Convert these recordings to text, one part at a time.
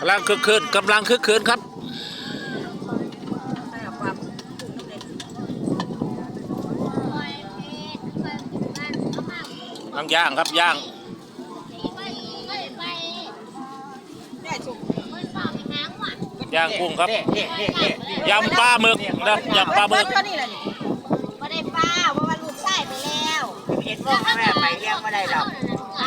กำลังคึกคืนกำลังคึกคืนครับกำลังย่างครับย่างย่างกุ้งครับยำปลาหมึกนะยำปลาหมึกเท่านี้แหละนี่ไม่ได้ป้าเพราะว่าลูกชายไปแล้วเห็นว่าแม่ไปเลี้ยงไม่ได้หรอกไป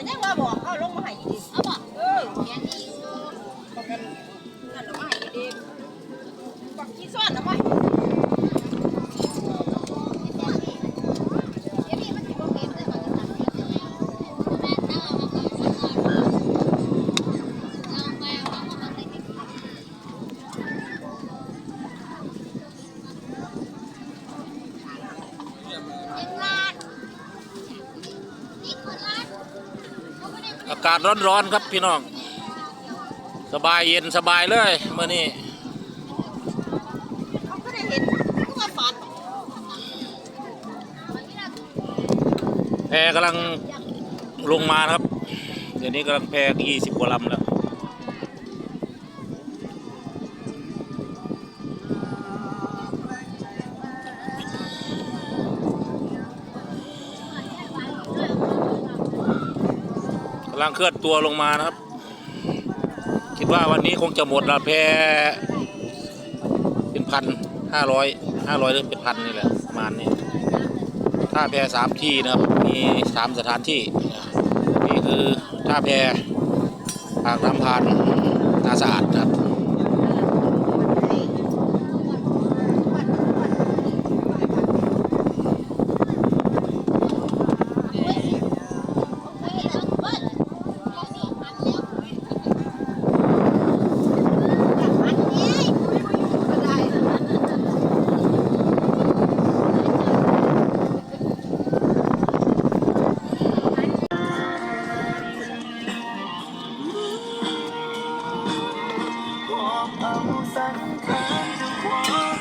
ก็ยังว่าบอกเขาลงมาให้ดี เอาบอก เออ เขียนดีอยู่ บอกกันนั่นลงมาให้ดีบักขี้ซ้อนนะมั้ย เดี๋ยวนี้มันสิบ่เป็นเลยมันจะทำเสียงแล้วแม่ตั้งเอามาก่อนเอาไปเอามาใส่ในกระเป๋าเจ็ดล้านนี่คนล้านเขาไม่ได้ อากาศร้อนๆครับพี่น้อง สบายเย็นสบายเลยเมื่อนี้เขาก็ได้เห็นก็มาฝันแพกำลังลงมาครับ เดี๋ยวนี้กำลังแพยี่สิบกว่าลำแล้วำลังเคลื่อนตัวลงมานะครับ คิดว่าวันนี้คงจะหมดละแพเป็นพันห้าร้อยห้าร้อยหรือเป็นพันนี่แหละประมาณนี้ท่าแพสามที่นะครับ มีสามสถานที่ นี่คือท่าแพปากน้ำพานนาสะอาด นะครั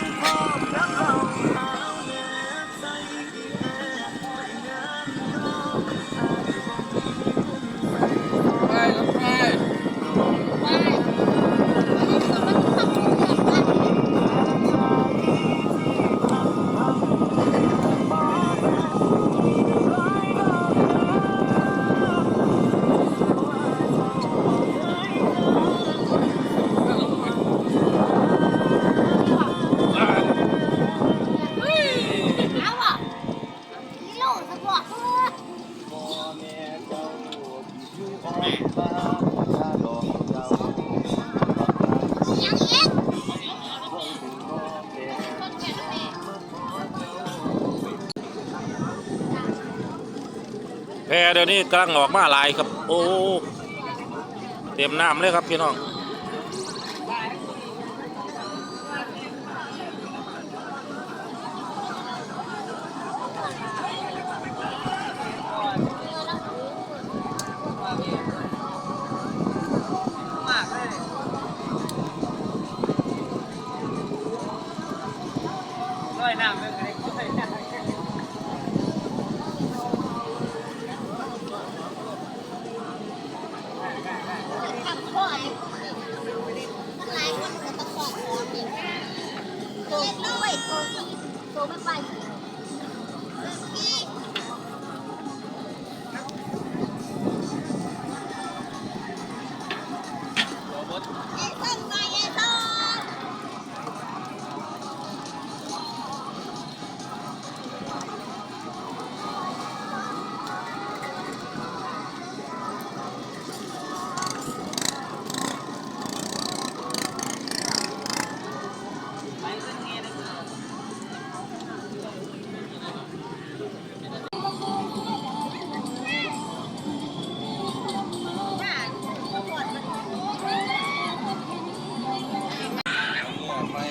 แพเดี๋ยวนี้กำลังออกมาหลายครับ โอ้ เต็มน้ำเลยครับพี่น้อง มากเลย ร้อยน้ำไม่เคยร้อยน้ำ ทำข้ออะไรมันหลายคนมันต้องบอกขอผิดตัวด้วยตัวตัว ไม่ไป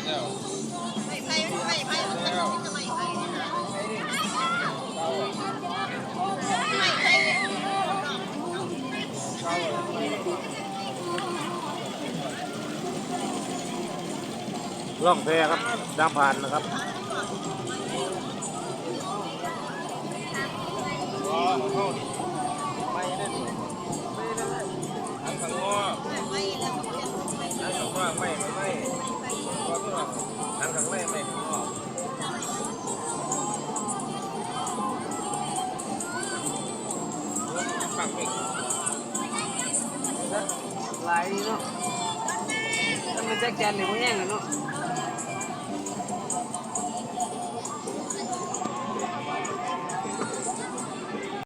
ล่องแพครับน้ำผ่านนะครับ หลายเนาะมันจะแกนเนี่มันแย่งเนาะ